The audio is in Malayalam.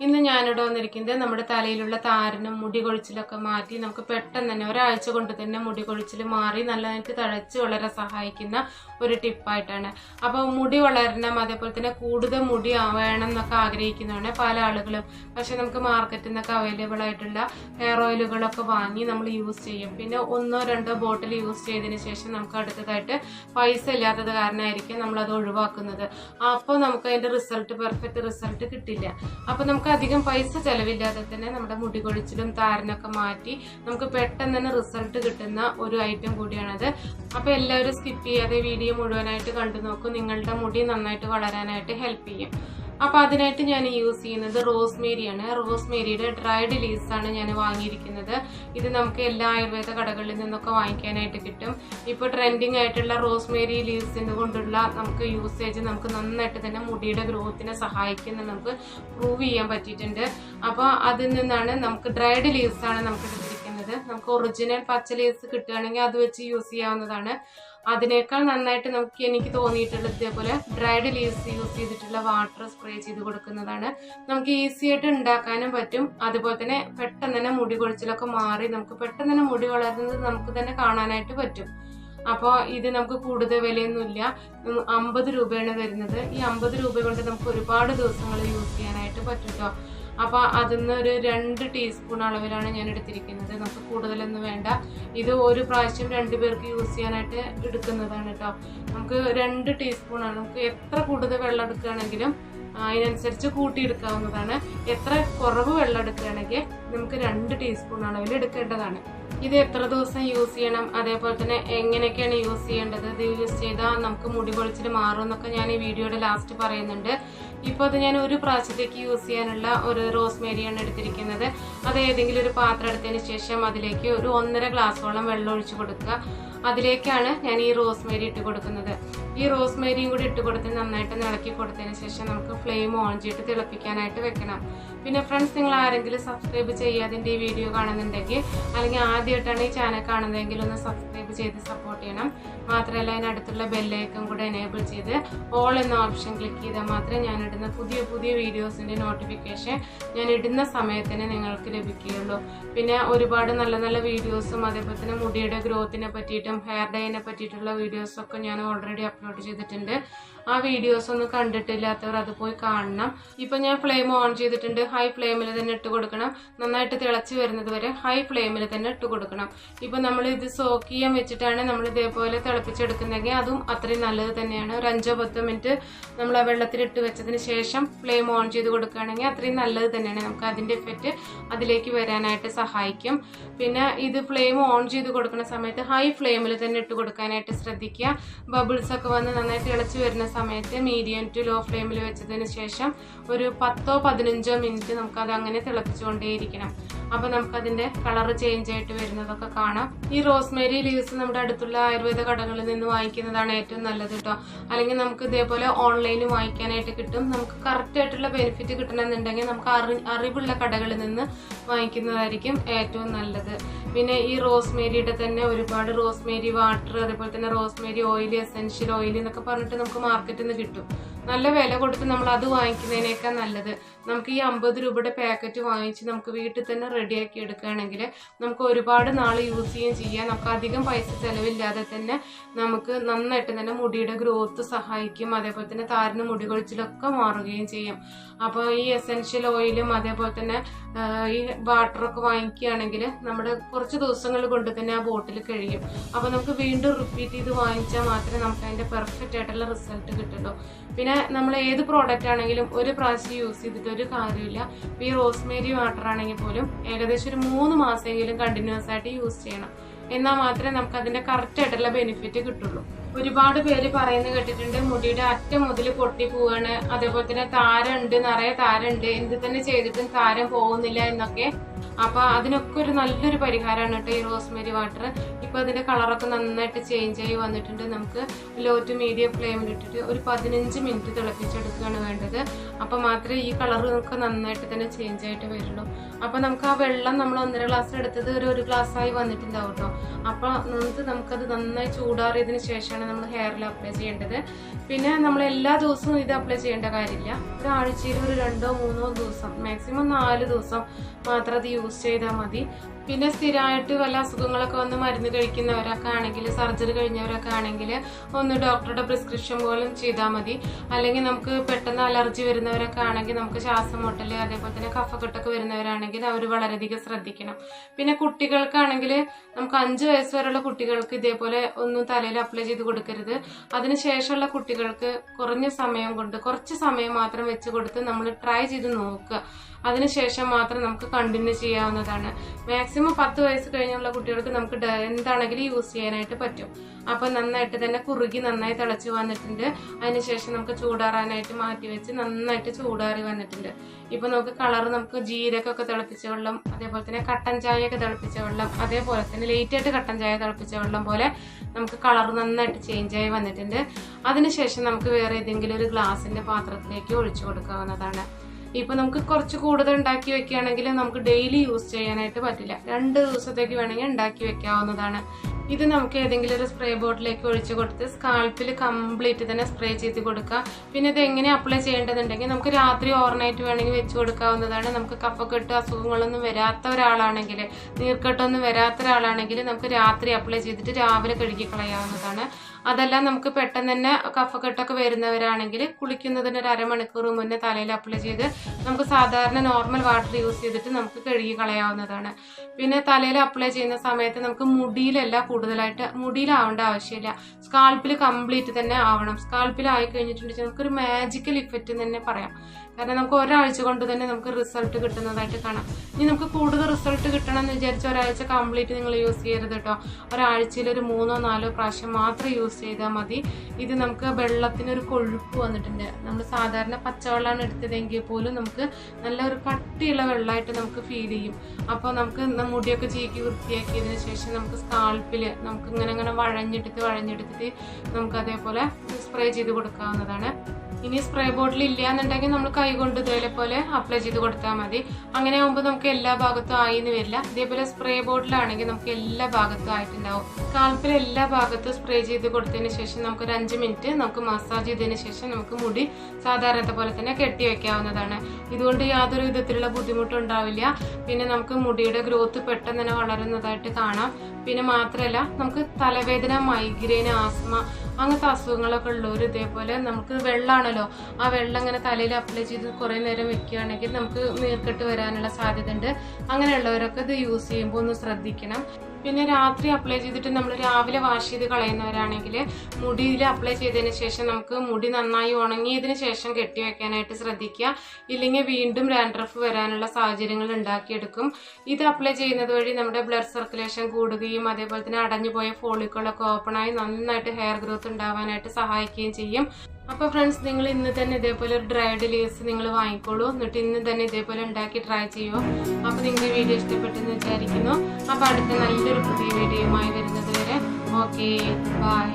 ഇന്ന് ഞാനിവിടെ വന്നിരിക്കുന്നത് നമ്മുടെ തലയിലുള്ള താരനും മുടി കൊഴിച്ചിലൊക്കെ മാറ്റി നമുക്ക് പെട്ടെന്ന് തന്നെ ഒരാഴ്ച കൊണ്ട് തന്നെ മുടി കൊഴിച്ചിൽ മാറി നല്ലതായിട്ട് തഴച്ച് വളരെ സഹായിക്കുന്ന ഒരു ടിപ്പായിട്ടാണ്. അപ്പോൾ മുടി വളരണം അതേപോലെ തന്നെ കൂടുതൽ മുടി വേണം എന്നൊക്കെ ആഗ്രഹിക്കുന്നതാണ് പല ആളുകളും. പക്ഷെ നമുക്ക് മാർക്കറ്റിൽ നിന്നൊക്കെ അവൈലബിൾ ആയിട്ടുള്ള ഹെയർ ഓയിലുകളൊക്കെ വാങ്ങി നമ്മൾ യൂസ് ചെയ്യും. പിന്നെ ഒന്നോ രണ്ടോ ബോട്ടിൽ യൂസ് ചെയ്തതിന് ശേഷം നമുക്ക് അടുത്തതായിട്ട് പൈസ ഇല്ലാത്തത് കാരണമായിരിക്കും നമ്മളത് ഒഴിവാക്കുന്നത്. അപ്പോൾ നമുക്ക് അതിന്റെ റിസൾട്ട് പെർഫെക്റ്റ് റിസൾട്ട് കിട്ടില്ല. അപ്പോൾ നമുക്ക് അധികം പൈസ ചെലവില്ലാതെ തന്നെ നമ്മുടെ മുടി കൊഴിച്ചിലും താരനൊക്കെ മാറ്റി നമുക്ക് പെട്ടെന്ന് തന്നെ റിസൾട്ട് കിട്ടുന്ന ഒരു ഐറ്റം കൂടിയാണത്. അപ്പോൾ എല്ലാവരും സ്കിപ്പ് ചെയ്യാതെ വീഡിയോ മുഴുവനായിട്ട് കണ്ടു നോക്കും നിങ്ങളുടെ മുടി നന്നായിട്ട് വളരാനായിട്ട് ഹെൽപ്പ് ചെയ്യും. അപ്പോൾ അതിനായിട്ട് ഞാൻ യൂസ് ചെയ്യുന്നത് റോസ്മേരിയാണ്. റോസ്മേരിയുടെ ഡ്രൈഡ് ലീവ്സാണ് ഞാൻ വാങ്ങിയിരിക്കുന്നത്. ഇത് നമുക്ക് എല്ലാ ആയുർവേദ കടകളിൽ നിന്നൊക്കെ വാങ്ങിക്കാനായിട്ട് കിട്ടും. ഇപ്പോൾ ട്രെൻഡിങ് ആയിട്ടുള്ള റോസ്മേരി ലീവ്സിന് കൊണ്ടുള്ള നമുക്ക് യൂസേജ് നമുക്ക് നന്നായിട്ട് തന്നെ മുടിയുടെ ഗ്രോത്തിനെ സഹായിക്കുന്ന നമുക്ക് പ്രൂവ് ചെയ്യാൻ പറ്റിയിട്ടുണ്ട്. അപ്പോൾ അതിൽ നിന്നാണ് നമുക്ക് ഡ്രൈഡ് ലീവ്സാണ് നമുക്ക് എടുത്തിരിക്കുന്നത് നമുക്ക് ഒറിജിനൽ പച്ച ലീവ്സ് കിട്ടുകയാണെങ്കിൽ അത് വെച്ച് യൂസ് ചെയ്യാവുന്നതാണ്. അതിനേക്കാൾ നന്നായിട്ട് നമുക്ക് എനിക്ക് തോന്നിയിട്ടുള്ളത് ഇതേപോലെ ഡ്രൈഡ് ലീവ്സ് യൂസ് ചെയ്തിട്ടുള്ള വാട്ടർ സ്പ്രേ ചെയ്ത് കൊടുക്കുന്നതാണ്. നമുക്ക് ഈസി ആയിട്ട് ഉണ്ടാക്കാനും പറ്റും. അതുപോലെ തന്നെ പെട്ടെന്ന് തന്നെ മുടി കൊഴിച്ചിലൊക്കെ മാറി നമുക്ക് പെട്ടെന്ന് തന്നെ മുടി വളരുന്നത് നമുക്ക് തന്നെ കാണാനായിട്ട് പറ്റും. അപ്പോൾ ഇത് നമുക്ക് കൂടുതൽ വിലയൊന്നുമില്ല. അമ്പത് രൂപയാണ് വരുന്നത്. ഈ അമ്പത് രൂപ കൊണ്ട് നമുക്ക് ഒരുപാട് ദിവസങ്ങൾ യൂസ് ചെയ്യാനായിട്ട് പറ്റും കേട്ടോ അപ്പോൾ അതിൽ നിന്ന് ഒരു രണ്ട് ടീസ്പൂൺ അളവിലാണ് ഞാൻ എടുത്തിരിക്കുന്നത്. നമുക്ക് കൂടുതലൊന്നും വേണ്ട. ഇത് ഒരു പ്രാവശ്യം രണ്ട് പേർക്ക് യൂസ് ചെയ്യാനായിട്ട് എടുക്കുന്നതാണ് കേട്ടോ നമുക്ക് രണ്ട് ടീസ്പൂണാണ് നമുക്ക് എത്ര കൂടുതൽ വെള്ളം എടുക്കുകയാണെങ്കിലും അതിനനുസരിച്ച് കൂട്ടിയെടുക്കാവുന്നതാണ് എത്ര കുറവ് വെള്ളം എടുക്കുകയാണെങ്കിൽ നമുക്ക് രണ്ട് ടീസ്പൂൺ അളവിൽ എടുക്കേണ്ടതാണ്. ഇത് എത്ര ദിവസം യൂസ് ചെയ്യണം? അതേപോലെ തന്നെ എങ്ങനെയൊക്കെയാണ് യൂസ് ചെയ്യേണ്ടത്? ഇത് യൂസ് ചെയ്താൽ നമുക്ക് മുടി കൊഴിച്ചിൽ മാറും എന്നൊക്കെ ഞാൻ ഈ വീഡിയോയുടെ ലാസ്റ്റ് പറയുന്നുണ്ട്. ഇപ്പോൾ അത് ഞാൻ ഒരു പ്രാവശ്യത്തേക്ക് യൂസ് ചെയ്യാനുള്ള ഒരു റോസ്മേരിയാണ് എടുത്തിരിക്കുന്നത്. അത് ഏതെങ്കിലും ഒരു പാത്രം എടുത്തതിന് ശേഷം അതിലേക്ക് ഒരു ഒന്നര ഗ്ലാസോളം വെള്ളം ഒഴിച്ചു കൊടുക്കുക. അതിലേക്കാണ് ഞാൻ ഈ റോസ്മേരി ഇട്ട് കൊടുക്കുന്നത്. ഈ റോസ്മേരിയും കൂടി ഇട്ട് കൊടുത്ത് നന്നായിട്ട് ഇളക്കി കൊടുത്തതിന് ശേഷം നമുക്ക് ഫ്ലെയിം ഓൺ ചെയ്തിട്ട് തിളപ്പിക്കാനായിട്ട് വെക്കണം. പിന്നെ ഫ്രണ്ട്സ് നിങ്ങൾ ആരെങ്കിലും സബ്സ്ക്രൈബ് ചെയ്യാതിന്റെ ഈ വീഡിയോ കാണുന്നുണ്ടെങ്കിൽ അല്ലെങ്കിൽ ആദ്യമായിട്ടാണ് ഈ ചാനൽ കാണുന്നതെങ്കിൽ ഒന്ന് സബ്സ്ക്രൈബ് ചെയ്ത് സപ്പോർട്ട് ചെയ്യണം. മാത്രമല്ല അതിനടുത്തുള്ള ബെല്ലൈക്കും കൂടെ എനേബിൾ ചെയ്ത് ഓൾ എന്ന ഓപ്ഷൻ ക്ലിക്ക് ചെയ്താൽ മാത്രമേ ഞാൻ ഇടുന്ന പുതിയ പുതിയ വീഡിയോസിന്റെ നോട്ടിഫിക്കേഷൻ ഞാൻ ഇടുന്ന സമയത്തിന് നിങ്ങൾക്ക് ലഭിക്കുകയുള്ളൂ. പിന്നെ ഒരുപാട് നല്ല നല്ല വീഡിയോസും അതേപോലെ തന്നെ മുടിയുടെ ഗ്രോത്തിനെ പറ്റിയിട്ടും ഹെയർ ഡൈനെ പറ്റിയിട്ടുള്ള വീഡിയോസൊക്കെ ഞാൻ ഓൾറെഡി അപ്ലോഡ് ചെയ്തിട്ടുണ്ട്. ആ വീഡിയോസ് ഒന്നും കണ്ടിട്ടില്ലാത്തവർ അത് പോയി കാണണം. ഇപ്പം ഞാൻ ഫ്ലെയിം ഓൺ ചെയ്തിട്ടുണ്ട്. ഹൈ ഫ്ലെയിമിൽ തന്നെ ഇട്ട് കൊടുക്കണം. നന്നായിട്ട് തിളച്ച് വരുന്നത് വരെ ഹൈ ഫ്ലെയിമിൽ തന്നെ ഇട്ട് കൊടുക്കണം. ഇപ്പം നമ്മൾ ഇത് സോക്ക് ചെയ്യാൻ വെച്ചിട്ടാണ് നമ്മൾ ഇതേപോലെ തിളപ്പിച്ചെടുക്കുന്നതെങ്കിൽ അതും അത്രയും നല്ലത് തന്നെയാണ്. ഒരു അഞ്ചോ പത്തോ മിനിറ്റ് നമ്മൾ ആ വെള്ളത്തിൽ ഇട്ട് വെച്ചതിന് ശേഷം ഫ്ലെയിം ഓൺ ചെയ്ത് കൊടുക്കുകയാണെങ്കിൽ അത്രയും നല്ലത് തന്നെയാണ്. നമുക്ക് അതിന്റെ എഫക്റ്റ് അതിലേക്ക് വരാനായിട്ട് സഹായിക്കും. പിന്നെ ഇത് ഫ്ലെയിം ഓൺ ചെയ്ത് കൊടുക്കുന്ന സമയത്ത് ഹൈ ഫ്ലെയിമിൽ തന്നെ ഇട്ട് കൊടുക്കാനായിട്ട് ശ്രദ്ധിക്കുക. ബബിൾസ് ഒക്കെ വന്ന് നന്നായിട്ട് ഇളച്ച് വരുന്ന സമയത്ത് മീഡിയം ടു ലോ ഫ്ലെയിമിൽ വെച്ചതിന് ശേഷം ഒരു പത്തോ പതിനഞ്ചോ മിനിറ്റ് നമുക്ക് അത് അങ്ങനെ തിളപ്പിച്ചുകൊണ്ടേയിരിക്കണം. അപ്പോൾ നമുക്കതിന്റെ കളർ ചേഞ്ച് ആയിട്ട് വരുന്നതൊക്കെ കാണാം. ഈ റോസ്മേരി ലീവ്സ് നമ്മുടെ അടുത്തുള്ള ആയുർവേദ കടകളിൽ നിന്ന് വാങ്ങിക്കുന്നതാണ് ഏറ്റവും നല്ലത് കേട്ടോ. അല്ലെങ്കിൽ നമുക്ക് ഇതേപോലെ ഓൺലൈനിൽ വാങ്ങിക്കാനായിട്ട് കിട്ടും. നമുക്ക് കറക്റ്റ് ആയിട്ടുള്ള ബെനിഫിറ്റ് കിട്ടണമെന്നുണ്ടെങ്കിൽ നമുക്ക് അറി അറിവുള്ള കടകളിൽ നിന്ന് വാങ്ങിക്കുന്നതായിരിക്കും ഏറ്റവും നല്ലത്. പിന്നെ ഈ റോസ്മേരിയുടെ തന്നെ ഒരുപാട് റോസ്മേരി വാട്ടർ അതേപോലെ തന്നെ റോസ്മേരി ഓയിൽ എസെൻഷ്യൽ ഓയിൽ എന്നൊക്കെ പറഞ്ഞിട്ട് നമുക്ക് മാർക്കറ്റിൽ നിന്ന് കിട്ടും. നല്ല വില കൊടുത്ത് നമ്മൾ അത് വാങ്ങിക്കുന്നതിനേക്കാൾ നല്ലത്. നമുക്ക് ഈ അമ്പത് രൂപയുടെ പാക്കറ്റ് വാങ്ങിച്ച് നമുക്ക് വീട്ടിൽ തന്നെ റെഡിയാക്കി എടുക്കുകയാണെങ്കിൽ നമുക്ക് ഒരുപാട് നാൾ യൂസ് ചെയ്യുകയും ചെയ്യാം. നമുക്ക് അധികം പൈസ ചിലവില്ലാതെ തന്നെ നമുക്ക് നന്നായിട്ട് തന്നെ മുടിയുടെ ഗ്രോത്ത് സഹായിക്കും. അതേപോലെ തന്നെ താരന് മുടി കൊഴിച്ചിലൊക്കെ മാറുകയും ചെയ്യും. അപ്പോൾ ഈ എസെൻഷ്യൽ ഓയിലും അതേപോലെ തന്നെ ഈ വാട്ടറൊക്കെ വാങ്ങിക്കുകയാണെങ്കിൽ നമ്മുടെ കുറച്ച് ദിവസങ്ങൾ കൊണ്ട് തന്നെ ആ ബോട്ടിൽ കഴിയും. അപ്പോൾ നമുക്ക് വീണ്ടും റിപ്പീറ്റ് ചെയ്ത് വാങ്ങിച്ചാൽ മാത്രമേ നമുക്ക് അതിന്റെ പെർഫെക്റ്റ് ആയിട്ടുള്ള റിസൾട്ട് കിട്ടുള്ളൂ. പിന്നെ നമ്മൾ ഏത് പ്രോഡക്റ്റ് ആണെങ്കിലും ഒരു പ്രാവശ്യം യൂസ് ചെയ്തിട്ട് ഒരു കാര്യമില്ല. ഈ റോസ്മേരി വാട്ടർ ആണെങ്കിൽ പോലും ഏകദേശം ഒരു മൂന്ന് മാസമെങ്കിലും കണ്ടിന്യൂസ് ആയിട്ട് യൂസ് ചെയ്യണം. എന്നാൽ മാത്രമേ നമുക്ക് അതിന്റെ കറക്റ്റ് ആയിട്ടുള്ള ബെനിഫിറ്റ് കിട്ടുള്ളൂ. ഒരുപാട് പേര് പറയുന്നത് കേട്ടിട്ടുണ്ട് മുടിയുടെ അറ്റം മുതൽ പൊട്ടി പോവാണ് അതേപോലെ തന്നെ താരമുണ്ട് നിറയെ താരമുണ്ട് എന്ത് തന്നെ ചെയ്തിട്ടും താരം പോകുന്നില്ല എന്നൊക്കെ. അപ്പോൾ അതിനൊക്കെ ഒരു നല്ലൊരു പരിഹാരമാണ് കേട്ടോ ഈ റോസ്മേരി വാട്ടർ ഇപ്പോൾ അതിന്റെ കളറൊക്കെ നന്നായിട്ട് ചേഞ്ച് ആയി വന്നിട്ടുണ്ട്. നമുക്ക് ലോ ടു മീഡിയം ഫ്ലെയിമിൽ ഇട്ടിട്ട് ഒരു പതിനഞ്ച് മിനിറ്റ് തിളപ്പിച്ചെടുക്കുകയാണ് വേണ്ടത്. അപ്പോൾ മാത്രമേ ഈ കളർ നമുക്ക് നന്നായിട്ട് തന്നെ ചേഞ്ച് ആയിട്ട് വരുള്ളൂ. അപ്പോൾ നമുക്ക് ആ വെള്ളം നമ്മൾ ഒന്നര ഗ്ലാസ് എടുത്തത് ഒരു ഒരു ഗ്ലാസ് ആയി വന്നിട്ടുണ്ടാവും കേട്ടോ. അപ്പോൾ നമുക്ക് നമുക്കത് നന്നായി ചൂടാറിയതിന് ശേഷമാണ് നമ്മൾ ഹെയറിൽ അപ്ലൈ ചെയ്യേണ്ടത്. പിന്നെ നമ്മൾ എല്ലാ ദിവസവും ഇത് അപ്ലൈ ചെയ്യേണ്ട കാര്യമില്ല. ഒരാഴ്ചയിൽ ഒരു രണ്ടോ മൂന്നോ ദിവസം മാക്സിമം നാല് ദിവസം മാത്രം അത് യൂസ് ചെയ്താൽ മതി. പിന്നെ സ്ഥിരമായിട്ട് വല്ല അസുഖങ്ങളൊക്കെ വന്ന് മരുന്ന് കഴിക്കുന്നവരൊക്കെ ആണെങ്കിൽ സർജറി കഴിഞ്ഞവരൊക്കെ ആണെങ്കിൽ ഒന്ന് ഡോക്ടറുടെ പ്രിസ്ക്രിപ്ഷൻ പോലും ചെയ്താൽ മതി. അല്ലെങ്കിൽ നമുക്ക് പെട്ടെന്ന് അലർജി വരുന്നവരൊക്കെ ആണെങ്കിൽ നമുക്ക് ശ്വാസം മുട്ടൽ അതേപോലെ തന്നെ കഫക്കെട്ടൊക്കെ വരുന്നവരാണെങ്കിൽ അവർ വളരെയധികം ശ്രദ്ധിക്കണം. പിന്നെ കുട്ടികൾക്കാണെങ്കിൽ നമുക്ക് അഞ്ച് വയസ്സ് വരെയുള്ള കുട്ടികൾക്ക് ഇതേപോലെ ഒന്നും തലയിൽ അപ്ലൈ ചെയ്ത് കൊടുക്കരുത്. അതിനുശേഷമുള്ള കുട്ടികൾക്ക് കുറഞ്ഞ സമയം കൊണ്ട് കുറച്ച് സമയം മാത്രം വെച്ച് കൊടുത്ത് നമ്മൾ ട്രൈ ചെയ്ത് നോക്കുക. അതിനുശേഷം മാത്രം നമുക്ക് കണ്ടിന്യൂ ചെയ്യാവുന്നതാണ്. മാക്സിമം പത്ത് വയസ്സ് കഴിഞ്ഞുള്ള കുട്ടികൾക്ക് നമുക്ക് എന്താണെങ്കിലും യൂസ് ചെയ്യാനായിട്ട് പറ്റും. അപ്പോൾ നന്നായിട്ട് തന്നെ കുറുകി നന്നായി തിളച്ച് വന്നിട്ടുണ്ട്. അതിനുശേഷം നമുക്ക് ചൂടാറാനായിട്ട് മാറ്റി വെച്ച് നന്നായിട്ട് ചൂടാറി വന്നിട്ടുണ്ട്. ഇപ്പൊ നമുക്ക് കളർ നമുക്ക് ജീരകമൊക്കെ തിളപ്പിച്ച വെള്ളം അതേപോലെ തന്നെ കട്ടൻ ചായയൊക്കെ തിളപ്പിച്ച വെള്ളം അതേപോലെ തന്നെ ലേറ്റായിട്ട് കട്ടൻ ചായ തിളപ്പിച്ച വെള്ളം പോലെ നമുക്ക് കളർ നന്നായിട്ട് ചേഞ്ച് ആയി വന്നിട്ടുണ്ട്. അതിനുശേഷം നമുക്ക് വേറെ ഏതെങ്കിലും ഒരു ഗ്ലാസിന്റെ പാത്രത്തിലേക്ക് ഒഴിച്ചു കൊടുക്കാവുന്നതാണ്. ഇപ്പൊ നമുക്ക് കുറച്ച് കൂടുതൽ ഉണ്ടാക്കി വെക്കുകയാണെങ്കിൽ നമുക്ക് ഡെയിലി യൂസ് ചെയ്യാനായിട്ട് പറ്റില്ല. രണ്ട് ദിവസത്തേക്ക് വേണമെങ്കിൽ ഉണ്ടാക്കി വെക്കാവുന്നതാണ്. ഇത് നമുക്ക് ഏതെങ്കിലും ഒരു സ്പ്രേ ബോട്ടിലേക്ക് ഒഴിച്ചു കൊടുത്ത് സ്കാൾപ്പിൽ കംപ്ലീറ്റ് തന്നെ സ്പ്രേ ചെയ്ത് കൊടുക്കുക പിന്നെ ഇത് എങ്ങനെ അപ്ലൈ ചെയ്യേണ്ടതുണ്ടെങ്കിൽ നമുക്ക് രാത്രി ഓവർനൈറ്റ് വേണമെങ്കിൽ വെച്ച് കൊടുക്കാവുന്നതാണ്. നമുക്ക് കഫക്കെട്ട് അസുഖങ്ങളൊന്നും വരാത്ത ഒരാളാണെങ്കിൽ നീർക്കെട്ടൊന്നും വരാത്ത ഒരാളാണെങ്കിൽ നമുക്ക് രാത്രി അപ്ലൈ ചെയ്തിട്ട് രാവിലെ കഴുകി കളയാവുന്നതാണ്. അതെല്ലാം നമുക്ക് പെട്ടെന്ന് തന്നെ കഫക്കെട്ടൊക്കെ വരുന്നവരാണെങ്കിൽ കുളിക്കുന്നതിന് ഒരു അരമണിക്കൂർ മുന്നേ തലയിൽ അപ്ലൈ ചെയ്ത് നമുക്ക് സാധാരണ നോർമൽ വാട്ടർ യൂസ് ചെയ്തിട്ട് നമുക്ക് കഴുകി കളയാവുന്നതാണ്. പിന്നെ തലയിൽ അപ്ലൈ ചെയ്യുന്ന സമയത്ത് നമുക്ക് മുടിയിലല്ല കൂടുതലായിട്ട് മുടിയിലാവേണ്ട ആവശ്യമില്ല. സ്കാൾപ്പിൽ കംപ്ലീറ്റ് തന്നെ ആവണം. സ്കാൾപ്പിൽ ആയി കഴിഞ്ഞിട്ടുണ്ടെങ്കിൽ നമുക്കൊരു മാജിക്കൽ ഇഫക്റ്റ് തന്നെ പറയാം. കാരണം നമുക്ക് ഒരാഴ്ച കൊണ്ട് തന്നെ നമുക്ക് റിസൾട്ട് കിട്ടുന്നതായിട്ട് കാണാം. ഇനി നമുക്ക് കൂടുതൽ റിസൾട്ട് കിട്ടണം എന്ന് വിചാരിച്ച ഒരാഴ്ച കംപ്ലീറ്റ് നിങ്ങൾ യൂസ് ചെയ്യരുത് കേട്ടോ ഒരാഴ്ചയിൽ ഒരു മൂന്നോ നാലോ പ്രാവശ്യം മാത്രം യൂസ് ചെയ്താൽ മതി. ഇത് നമുക്ക് വെള്ളത്തിനൊരു കൊഴുപ്പ് വന്നിട്ടുണ്ട്. നമ്മൾ സാധാരണ പച്ചവെള്ളമാണ് എടുത്തതെങ്കിൽ പോലും നമുക്ക് നല്ല ഒരു കട്ടിയുള്ള വെള്ളമായിട്ട് നമുക്ക് ഫീൽ ചെയ്യും. അപ്പോൾ നമുക്ക് മുടിയൊക്കെ ചീക്കി വൃത്തിയാക്കിയതിന് ശേഷം നമുക്ക് സ്കാൾപ്പിൽ നമുക്ക് ഇങ്ങനെ ഇങ്ങനെ വഴഞ്ഞെടുത്ത് വഴഞ്ഞെടുത്തിട്ട് നമുക്ക് അതേപോലെ സ്പ്രേ ചെയ്ത് കൊടുക്കാവുന്നതാണ്. ഇനി സ്പ്രേ ബോട്ടിൽ ഇല്ല എന്നുണ്ടെങ്കിൽ നമ്മൾ കൈ കൊണ്ട് ഇതേപോലെ അപ്ലൈ ചെയ്ത് കൊടുത്താൽ മതി. അങ്ങനെ ആകുമ്പോൾ നമുക്ക് എല്ലാ ഭാഗത്തും ആയി എന്ന് വരില്ല. ഇതേപോലെ സ്പ്രേ ബോട്ടിലാണെങ്കിൽ നമുക്ക് എല്ലാ ഭാഗത്തും ആയിട്ടുണ്ടാവും. കാൽപ്പിൽ എല്ലാ ഭാഗത്തും സ്പ്രേ ചെയ്ത് കൊടുത്തതിന് ശേഷം നമുക്ക് ഒരു അഞ്ച് മിനിറ്റ് നമുക്ക് മസാജ് ചെയ്തതിന് ശേഷം നമുക്ക് മുടി സാധാരണത്തെ പോലെ തന്നെ കെട്ടി വെക്കാവുന്നതാണ്. ഇതുകൊണ്ട് യാതൊരു വിധത്തിലുള്ള ബുദ്ധിമുട്ടും ഉണ്ടാവില്ല. പിന്നെ നമുക്ക് മുടിയുടെ ഗ്രോത്ത് പെട്ടെന്ന് തന്നെ വളരുന്നതായിട്ട് കാണാം. പിന്നെ മാത്രമല്ല നമുക്ക് തലവേദന മൈഗ്രെയിൻ ആസ്മ അങ്ങനത്തെ അസുഖങ്ങളൊക്കെ ഉള്ളവർ ഇതേപോലെ നമുക്ക് വെള്ളമാണല്ലോ ആ വെള്ളം ഇങ്ങനെ തലയിൽ അപ്ലൈ ചെയ്ത് കുറേ നേരം വെക്കുകയാണെങ്കിൽ നമുക്ക് നീർക്കെട്ട് വരാനുള്ള സാധ്യത ഉണ്ട് അങ്ങനെയുള്ളവരൊക്കെ ഇത് യൂസ് ചെയ്യുമ്പോൾ ഒന്ന് ശ്രദ്ധിക്കണം. പിന്നെ രാത്രി അപ്ലൈ ചെയ്തിട്ട് നമ്മൾ രാവിലെ വാഷ് ചെയ്ത് കളയുന്നവരാണെങ്കിൽ മുടിയിൽ അപ്ലൈ ചെയ്തതിന് ശേഷം നമുക്ക് മുടി നന്നായി ഉണങ്ങിയതിന് ശേഷം കെട്ടി വെക്കാനായിട്ട് ശ്രദ്ധിക്കുക. ഇല്ലെങ്കിൽ വീണ്ടും ഡാൻഡ്രഫ് വരാനുള്ള സാഹചര്യങ്ങൾ ഉണ്ടാക്കിയെടുക്കും. ഇത് അപ്ലൈ ചെയ്യുന്നത് വഴി നമ്മുടെ ബ്ലഡ് സർക്കുലേഷൻ കൂടുകയും അതേപോലെ തന്നെ അടഞ്ഞുപോയ ഫോളിക്കളൊക്കെ ഓപ്പണായി നന്നായിട്ട് ഹെയർ ഗ്രോത്ത് ഉണ്ടാവാനായിട്ട് സഹായിക്കുകയും ചെയ്യും. അപ്പോൾ ഫ്രണ്ട്സ് നിങ്ങൾ ഇന്ന് തന്നെ ഇതേപോലെ ഒരു ഡ്രൈഡ് ലേസ് നിങ്ങൾ വാങ്ങിക്കോളൂ. എന്നിട്ട് ഇന്ന് തന്നെ ഇതേപോലെ ഉണ്ടാക്കി ട്രൈ ചെയ്യുമോ അപ്പോൾ നിങ്ങൾക്ക് വീഡിയോ ഇഷ്ടപ്പെട്ടെന്ന് വിചാരിക്കുന്നു. അപ്പോൾ അടുത്ത നല്ലൊരു പുതിയ വീഡിയോയുമായി വരുന്നത് വരെ. Okay bye